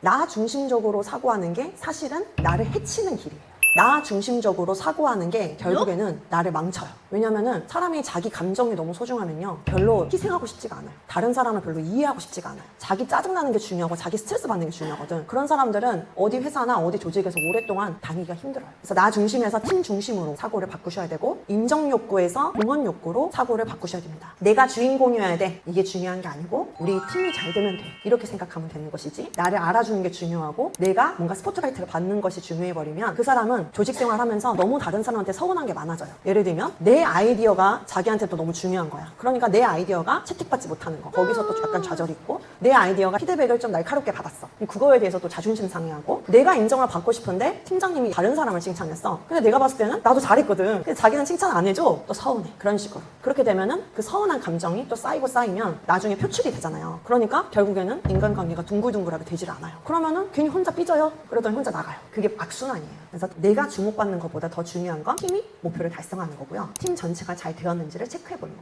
나 중심적으로 사고하는 게 사실은 나를 해치는 길이에요. 나 중심적으로 사고하는 게 결국에는 나를 망쳐요. 왜냐면은 사람이 자기 감정이 너무 소중하면요. 별로 희생하고 싶지가 않아요. 다른 사람을 별로 이해하고 싶지가 않아요. 자기 짜증나는 게 중요하고 자기 스트레스 받는 게 중요하거든. 그런 사람들은 어디 회사나 어디 조직에서 오랫동안 다니기가 힘들어요. 그래서 나 중심에서 팀 중심으로 사고를 바꾸셔야 되고 인정 욕구에서 공헌 욕구로 사고를 바꾸셔야 됩니다. 내가 주인공이어야 돼. 이게 중요한 게 아니고 우리 팀이 잘 되면 돼. 이렇게 생각하면 되는 것이지. 나를 알아주는 게 중요하고 내가 뭔가 스포트라이트를 받는 것이 중요해 버리면 그 사람은 조직 생활하면서 너무 다른 사람한테 서운한 게 많아져요. 예를 들면 내 아이디어가 자기한테 또 너무 중요한 거야. 그러니까 내 아이디어가 채택받지 못하는 거. 거기서 또 약간 좌절이 있고 내 아이디어가 피드백을 좀 날카롭게 받았어. 그거에 대해서 또 자존심 상해하고 내가 인정을 받고 싶은데 팀장님이 다른 사람을 칭찬했어. 근데 내가 봤을 때는 나도 잘했거든. 근데 자기는 칭찬 안 해줘. 또 서운해. 그런 식으로. 그렇게 되면은 그 서운한 감정이 또 쌓이고 쌓이면 나중에 표출이 되잖아요. 그러니까 결국에는 인간관계가 둥글둥글하게 되질 않아요. 그러면은 괜히 혼자 삐져요. 그러더니 혼자 나가요. 그게 악순환이에요. 그래서 내가 주목받는 것보다 더 중요한 건 팀이 목표를 달성하는 거고요. 팀 전체가 잘 되었는지를 체크해 보는 거예요.